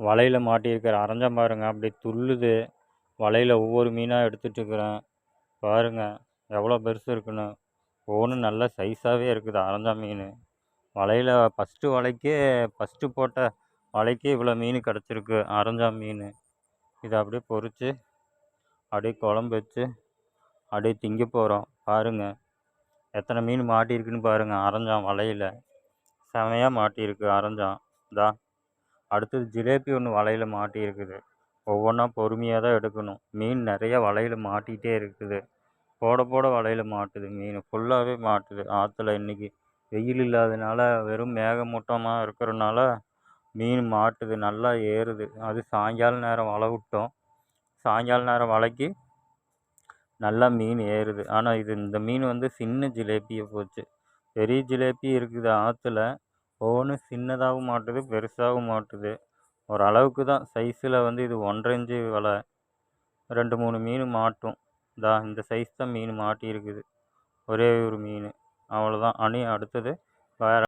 வலையில் மாட்டியிருக்கிற அரைஞ்சம் பாருங்கள் அப்படியே துள்ளுது. வலையில் ஒவ்வொரு மீனாக எடுத்துட்டுருக்குறேன். பாருங்கள் எவ்வளோ பெருசு இருக்குன்னு. ஒவ்வொன்று நல்ல சைஸாகவே இருக்குது அரைஞ்சா மீன். வலையில் ஃபஸ்ட்டு வலைக்கே ஃபஸ்ட்டு போட்ட வலைக்கே இவ்வளோ மீன் கிடச்சிருக்கு அரைஞ்சா மீன். இதை அப்படியே பொறிச்சு அப்படியே குழம்பு வச்சு அப்படியே திங்க போகிறோம். பாருங்கள் எத்தனை மீன் மாட்டியிருக்குன்னு பாருங்கள் அரைஞ்சான் வலையில். செமையாக மாட்டியிருக்கு அரைஞ்சான். இதா. அடுத்தது ஜிலேபி ஒன்று வலையில் மாட்டியிருக்குது ஒவ்வொன்றா பொறுமையாக தான் எடுக்கணும். மீன் நிறையா வலையில் மாட்டிகிட்டே இருக்குது. போட போட வலையில் மாட்டுது. மீன் ஃபுல்லாகவே மாட்டுது. ஆற்றுல இன்றைக்கி வெயில் இல்லாதனால வெறும் மேகமூட்டமாக இருக்கிறனால மீன் மாட்டுது. நல்லா ஏறுது. அது சாயங்காலம் நேரம் வலை விட்டோம். சாயங்கால நேரம் வலைக்கு நல்லா மீன் ஏறுது. ஆனால் இது இந்த மீன் வந்து சின்ன ஜிலேபியை போச்சு. பெரிய ஜிலேபி இருக்குது ஆற்றுல ஃபோனு சின்னதாகவும் மாட்டுது பெருசாகவும் மாட்டுது. ஓரளவுக்கு தான் சைஸில் வந்து இது ஒன்றரை இன்ச்சு வலை. ரெண்டு மூணு மீன் மாட்டும். இந்தா இந்த சைஸ் தான் மீன் மாட்டியிருக்குது. ஒரே ஒரு மீன். அவ்வளோதான் அணி அடுத்தது வேறு